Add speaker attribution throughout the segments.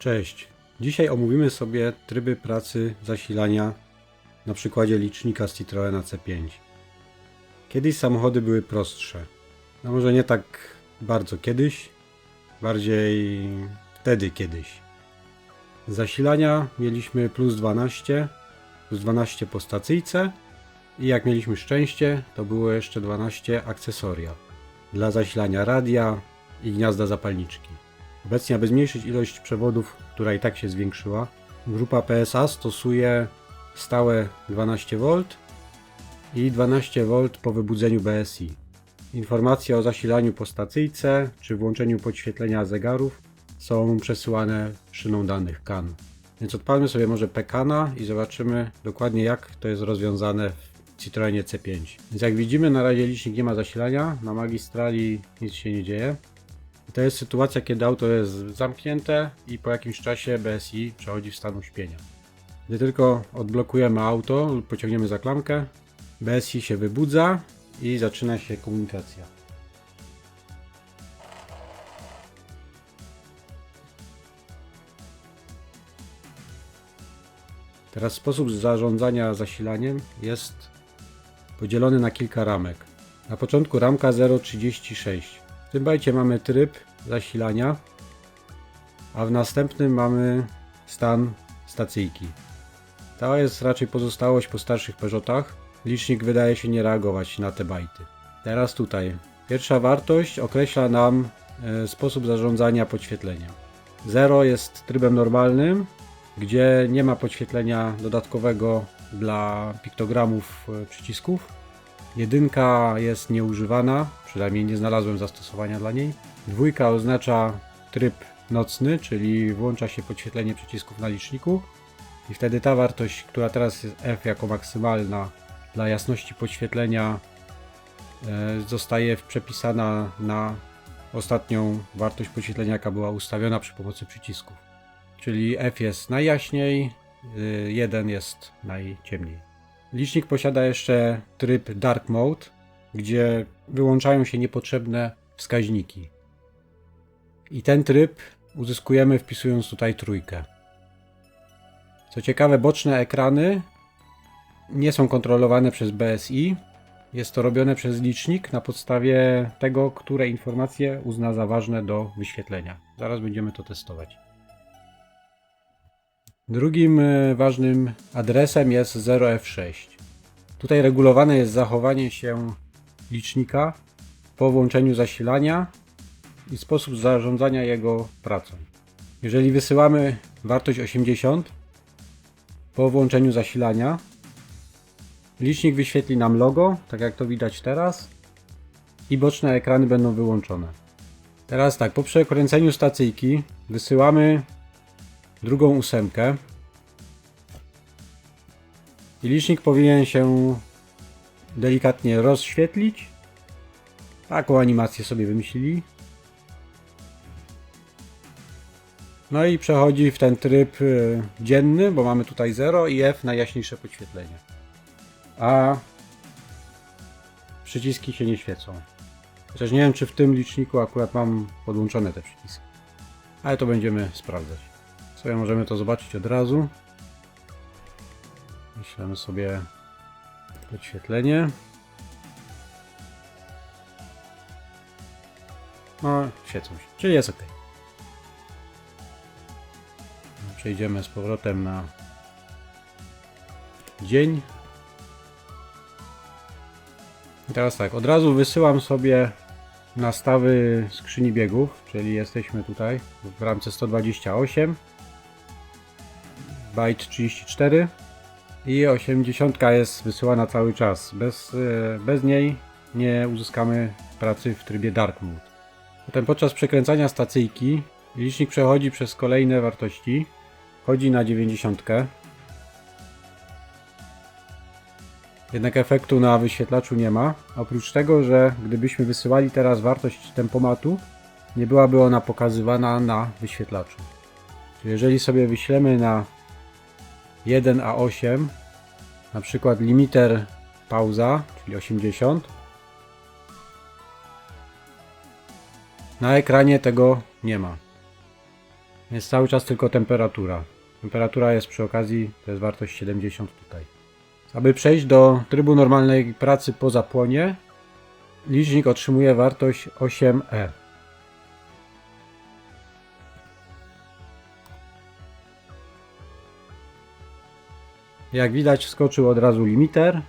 Speaker 1: Cześć. Dzisiaj omówimy sobie tryby pracy zasilania na przykładzie licznika z Citroena C5. Kiedyś samochody były prostsze. No może nie tak bardzo kiedyś, bardziej wtedy kiedyś. Zasilania mieliśmy plus 12, plus 12 po stacyjce i jak mieliśmy szczęście, to było jeszcze 12 akcesoria dla zasilania radia i gniazda zapalniczki. Obecnie, aby zmniejszyć ilość przewodów, która i tak się zwiększyła, grupa PSA stosuje stałe 12V i 12V po wybudzeniu BSI. Informacje o zasilaniu po stacyjce czy włączeniu podświetlenia zegarów są przesyłane szyną danych CAN. Więc odpalmy sobie może PKANA i zobaczymy dokładnie jak to jest rozwiązane w Citroenie C5. Więc jak widzimy na razie licznik nie ma zasilania, na magistrali nic się nie dzieje. To jest sytuacja, kiedy auto jest zamknięte i po jakimś czasie BSI przechodzi w stan uśpienia. Gdy tylko odblokujemy auto lub pociągniemy za klamkę, BSI się wybudza i zaczyna się komunikacja. Teraz sposób zarządzania zasilaniem jest podzielony na kilka ramek. Na początku ramka 036. W tym bajcie mamy tryb zasilania, a w następnym mamy stan stacyjki. To jest raczej pozostałość po starszych Peugeotach. Licznik wydaje się nie reagować na te bajty. Teraz tutaj. Pierwsza wartość określa nam e, sposób zarządzania podświetlenia. 0 jest trybem normalnym, gdzie nie ma podświetlenia dodatkowego dla piktogramów e, przycisków. Jedynka jest nieużywana, przynajmniej nie znalazłem zastosowania dla niej. Dwójka oznacza tryb nocny, czyli włącza się podświetlenie przycisków na liczniku. I wtedy ta wartość, która teraz jest F jako maksymalna dla jasności podświetlenia, e, zostaje przepisana na ostatnią wartość podświetlenia, jaka była ustawiona przy pomocy przycisków. Czyli F jest najjaśniej, 1 jest najciemniej. Licznik posiada jeszcze tryb Dark Mode, gdzie wyłączają się niepotrzebne wskaźniki. I ten tryb uzyskujemy wpisując tutaj trójkę. Co ciekawe, boczne ekrany nie są kontrolowane przez BSI. Jest to robione przez licznik na podstawie tego, które informacje uzna za ważne do wyświetlenia. Zaraz będziemy to testować. Drugim e, ważnym adresem jest 0F6. Tutaj regulowane jest zachowanie się licznika po włączeniu zasilania i sposób zarządzania jego pracą. Jeżeli wysyłamy wartość 80 po włączeniu zasilania, licznik wyświetli nam logo, tak jak to widać teraz, i boczne ekrany będą wyłączone. Teraz tak, po przekręceniu stacyjki wysyłamy drugą ósemkę. I licznik powinien się delikatnie rozświetlić. Taką animację sobie wymyślili. No i przechodzi w ten tryb y, dzienny, bo mamy tutaj 0 i F najjaśniejsze podświetlenie. A przyciski się nie świecą. Chociaż nie wiem, czy w tym liczniku akurat mam podłączone te przyciski. Ale to będziemy sprawdzać. Sobie możemy to zobaczyć od razu. Myślimy sobie podświetlenie. No, świecą się, czyli jest ok. Przejdziemy z powrotem na dzień. I teraz tak, od razu wysyłam sobie nastawy skrzyni biegów, czyli jesteśmy tutaj w ramce 128 byte 34 i 80 jest wysyłana cały czas. Bez, e, bez niej nie uzyskamy pracy w trybie Dark Mode. Potem podczas przekręcania stacyjki licznik przechodzi przez kolejne wartości. Chodzi na 90. Jednak efektu na wyświetlaczu nie ma. Oprócz tego, że gdybyśmy wysyłali teraz wartość tempomatu, nie byłaby ona pokazywana na wyświetlaczu. Czyli jeżeli sobie wyślemy na 1A8 na przykład limiter pauza, czyli 80 na ekranie tego nie ma. Jest cały czas tylko temperatura. Temperatura jest przy okazji, to jest wartość 70 tutaj. Aby przejść do trybu normalnej pracy po zapłonie, licznik otrzymuje wartość 8E. Jak widać wskoczył od razu limiter,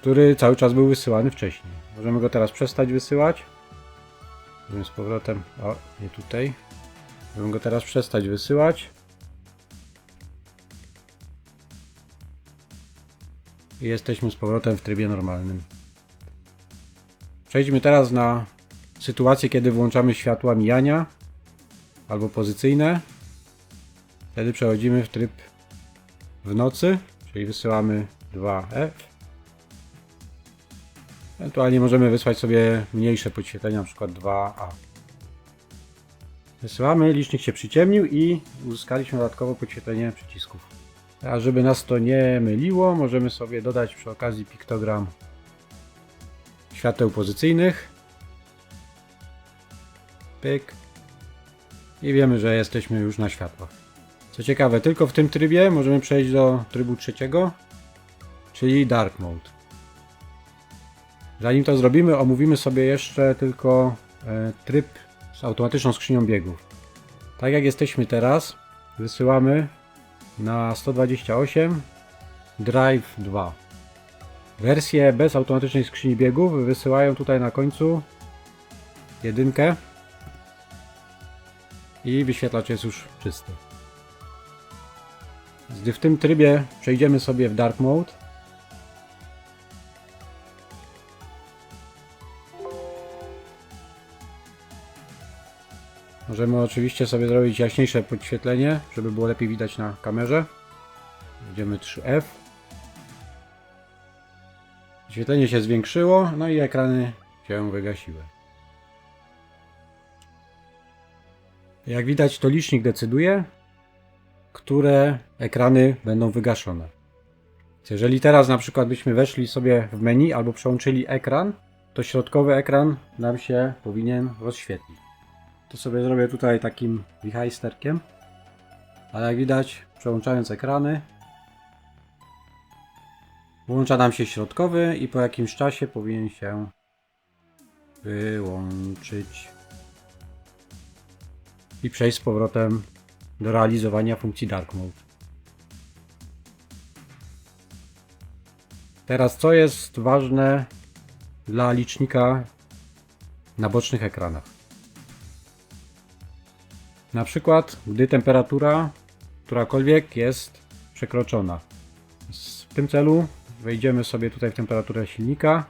Speaker 1: który cały czas był wysyłany wcześniej. Możemy go teraz przestać wysyłać. Możemy z powrotem, o nie tutaj. Możemy go teraz przestać wysyłać. I jesteśmy z powrotem w trybie normalnym. Przejdźmy teraz na sytuację, kiedy włączamy światła mijania albo pozycyjne. Wtedy przechodzimy w tryb w nocy, czyli wysyłamy 2F. Ewentualnie możemy wysłać sobie mniejsze podświetlenia, na przykład 2A. Wysyłamy, licznik się przyciemnił i uzyskaliśmy dodatkowo podświetlenie przycisków. A żeby nas to nie myliło, możemy sobie dodać przy okazji piktogram świateł pozycyjnych. Pyk. I wiemy, że jesteśmy już na światłach. Co ciekawe, tylko w tym trybie możemy przejść do trybu trzeciego, czyli Dark Mode. Zanim to zrobimy, omówimy sobie jeszcze tylko e, tryb z automatyczną skrzynią biegów. Tak jak jesteśmy teraz, wysyłamy na 128 Drive 2. Wersje bez automatycznej skrzyni biegów wysyłają tutaj na końcu jedynkę i wyświetlacz jest już czysty. Gdy w tym trybie przejdziemy sobie w Dark Mode, Możemy oczywiście sobie zrobić jaśniejsze podświetlenie, żeby było lepiej widać na kamerze. Będziemy 3F. Świetlenie się zwiększyło, no i ekrany się wygasiły. Jak widać, to licznik decyduje, które ekrany będą wygaszone. Jeżeli teraz na przykład byśmy weszli sobie w menu albo przełączyli ekran, to środkowy ekran nam się powinien rozświetlić. To sobie zrobię tutaj takim wichajsterkiem. Ale jak widać, przełączając ekrany, włącza nam się środkowy i po jakimś czasie powinien się wyłączyć i przejść z powrotem do realizowania funkcji Dark Mode. Teraz co jest ważne dla licznika na bocznych ekranach? Na przykład, gdy temperatura którakolwiek jest przekroczona. W tym celu wejdziemy sobie tutaj w temperaturę silnika.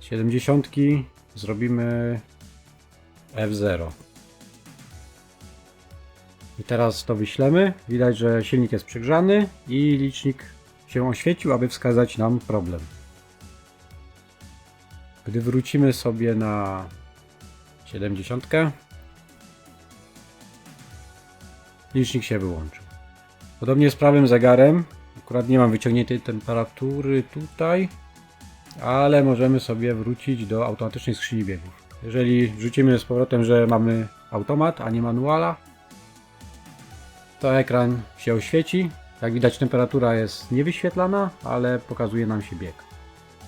Speaker 1: Z 70 zrobimy F0. I teraz to wyślemy. Widać, że silnik jest przegrzany i licznik się oświecił, aby wskazać nam problem. Gdy wrócimy sobie na 70, licznik się wyłączył. Podobnie z prawym zegarem. Akurat nie mam wyciągniętej temperatury tutaj, ale możemy sobie wrócić do automatycznej skrzyni biegów. Jeżeli wrzucimy z powrotem, że mamy automat, a nie manuala, to ekran się oświeci. Jak widać temperatura jest niewyświetlana, ale pokazuje nam się bieg.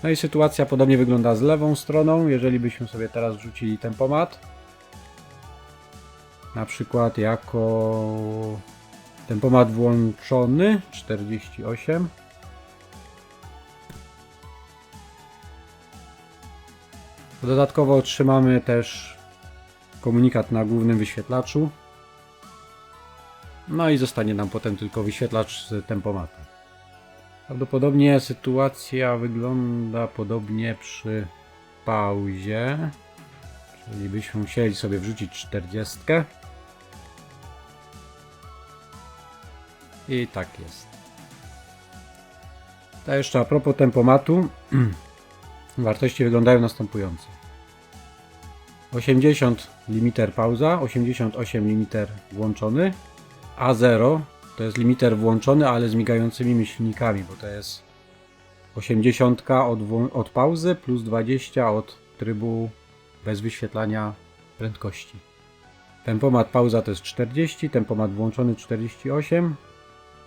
Speaker 1: No i sytuacja podobnie wygląda z lewą stroną. Jeżeli byśmy sobie teraz wrzucili tempomat, na przykład jako tempomat włączony 48 Dodatkowo otrzymamy też komunikat na głównym wyświetlaczu. No i zostanie nam potem tylko wyświetlacz z tempomatu. Prawdopodobnie sytuacja wygląda podobnie przy pauzie. Czyli byśmy musieli sobie wrzucić 40. I tak jest. To jeszcze a propos tempomatu. Wartości wyglądają następująco. 80 limiter pauza, 88 limiter włączony, A0 to jest limiter włączony, ale z migającymi myślnikami, bo to jest 80 od, od pauzy plus 20 od trybu bez wyświetlania prędkości. Tempomat pauza to jest 40, tempomat włączony 48.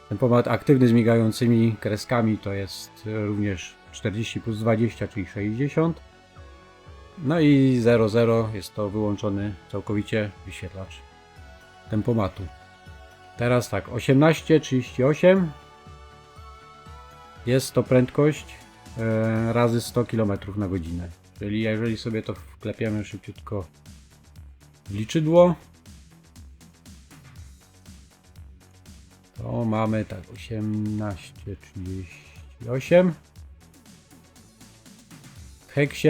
Speaker 1: Tempomat aktywny z migającymi kreskami to jest również 40 plus 20, czyli 60. No i 00 jest to wyłączony całkowicie wyświetlacz tempomatu. Teraz tak, 18, 38 jest to prędkość e, razy 100 km na godzinę. Czyli jeżeli sobie to wklepiemy szybciutko w liczydło, to mamy tak 18, 38 w heksie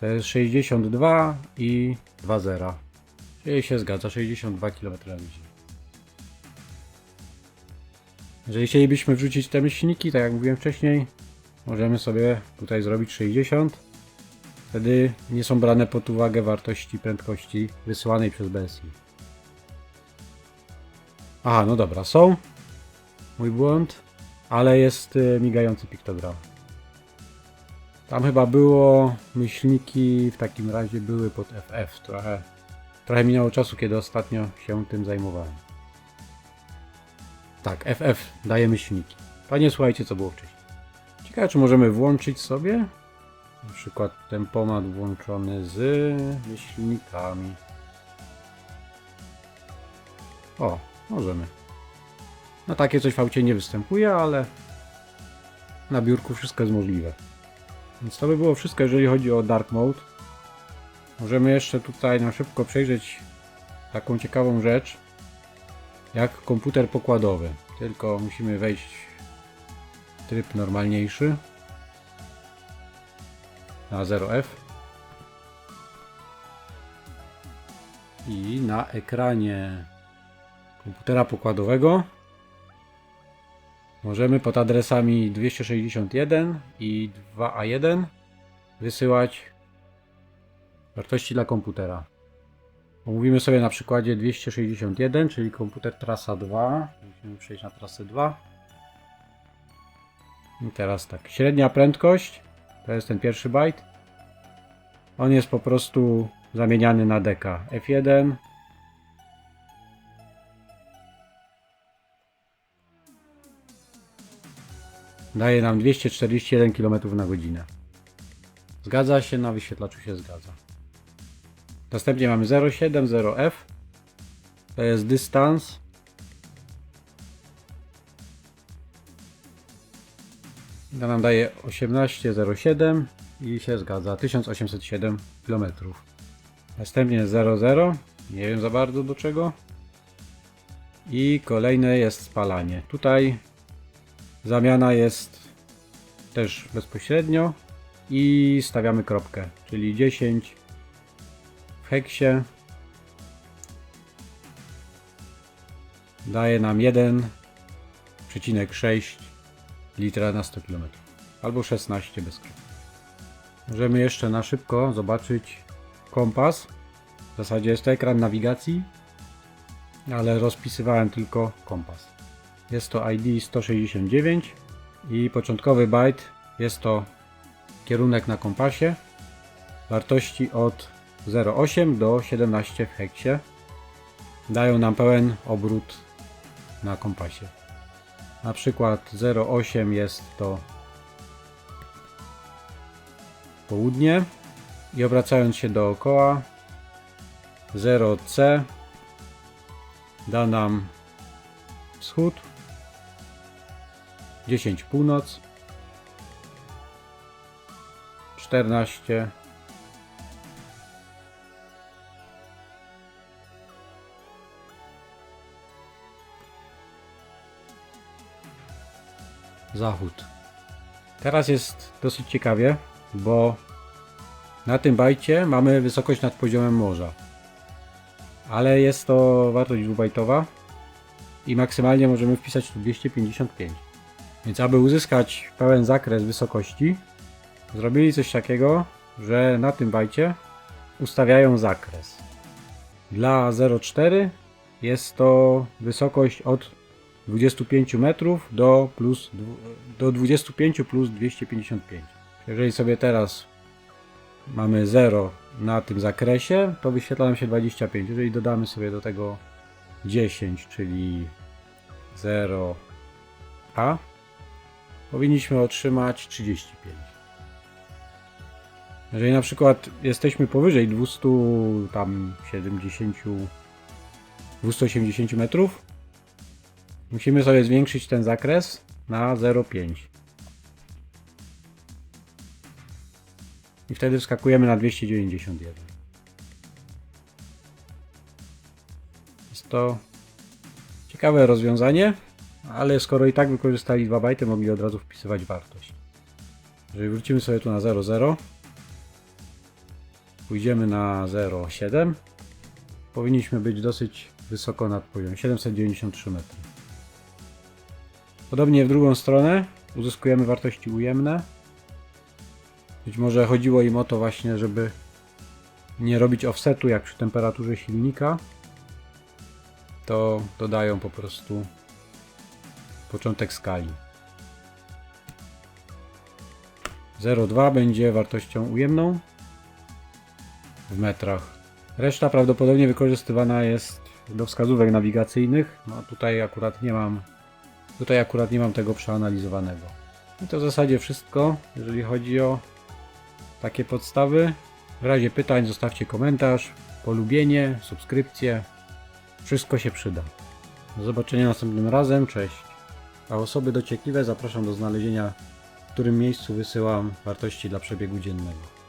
Speaker 1: to jest 62 i 2 zera. Czyli się zgadza, 62 km na godzinę. Jeżeli chcielibyśmy wrzucić te myślniki, tak jak mówiłem wcześniej, możemy sobie tutaj zrobić 60. Wtedy nie są brane pod uwagę wartości prędkości wysyłanej przez BSI. Aha, no dobra, są. Mój błąd, ale jest y, migający piktogram. Tam chyba było myślniki, w takim razie były pod FF. Trochę, trochę minęło czasu, kiedy ostatnio się tym zajmowałem. Tak, FF daje myślniki. Panie, słuchajcie, co było wcześniej. Ciekawe, czy możemy włączyć sobie na przykład tempomat włączony z myślnikami. O, możemy. No takie coś w aucie nie występuje, ale na biurku wszystko jest możliwe. Więc to by było wszystko, jeżeli chodzi o Dark Mode. Możemy jeszcze tutaj na szybko przejrzeć taką ciekawą rzecz, jak komputer pokładowy. Tylko musimy wejść w tryb normalniejszy na 0F i na ekranie komputera pokładowego możemy pod adresami 261 i 2A1 wysyłać wartości dla komputera. Omówimy sobie na przykładzie 261, czyli komputer trasa 2. Musimy przejść na trasę 2. I teraz tak, średnia prędkość to jest ten pierwszy bajt. On jest po prostu zamieniany na deka. F1 daje nam 241 km na godzinę. Zgadza się, na wyświetlaczu się zgadza. Następnie mamy 07, 0F. To jest dystans. To nam daje 18,07 i się zgadza. 1807 km. Następnie 00. Nie wiem za bardzo do czego. I kolejne jest spalanie. Tutaj zamiana jest też bezpośrednio i stawiamy kropkę, czyli 10 w heksie daje nam 1,6 litra na 100 km albo 16 bez kropki. Możemy jeszcze na szybko zobaczyć kompas. W zasadzie jest to ekran nawigacji, ale rozpisywałem tylko kompas. Jest to ID 169 i początkowy byte jest to kierunek na kompasie. Wartości od 0,8 do 17 w heksie. Dają nam pełen obrót na kompasie. Na przykład 0,8 jest to południe. I obracając się dookoła 0C da nam wschód. 10 północ. 14 zachód. Teraz jest dosyć ciekawie, bo na tym bajcie mamy wysokość nad poziomem morza. Ale jest to wartość dwubajtowa i maksymalnie możemy wpisać tu 255. Więc aby uzyskać pełen zakres wysokości, zrobili coś takiego, że na tym bajcie ustawiają zakres. Dla 0,4 jest to wysokość od 25 metrów do, plus, do 25 plus 255. Jeżeli sobie teraz mamy 0 na tym zakresie, to wyświetla nam się 25. Jeżeli dodamy sobie do tego 10, czyli 0a, powinniśmy otrzymać 35. Jeżeli na przykład jesteśmy powyżej 200 tam 70 280 metrów, musimy sobie zwiększyć ten zakres na 0,5. I wtedy wskakujemy na 291. Jest to ciekawe rozwiązanie, ale skoro i tak wykorzystali 2 bajty, mogli od razu wpisywać wartość. Jeżeli wrócimy sobie tu na 0,0, pójdziemy na 0,7, powinniśmy być dosyć wysoko nad poziomem 793 metry. Podobnie w drugą stronę uzyskujemy wartości ujemne. Być może chodziło im o to właśnie, żeby nie robić offsetu jak przy temperaturze silnika, to dodają po prostu początek skali. 0,2 będzie wartością ujemną w metrach. Reszta prawdopodobnie wykorzystywana jest do wskazówek nawigacyjnych. No tutaj akurat nie mam tutaj akurat nie mam tego przeanalizowanego. I to w zasadzie wszystko, jeżeli chodzi o takie podstawy. W razie pytań zostawcie komentarz, polubienie, subskrypcję. Wszystko się przyda. Do zobaczenia następnym razem. Cześć. A osoby dociekliwe zapraszam do znalezienia, w którym miejscu wysyłam wartości dla przebiegu dziennego.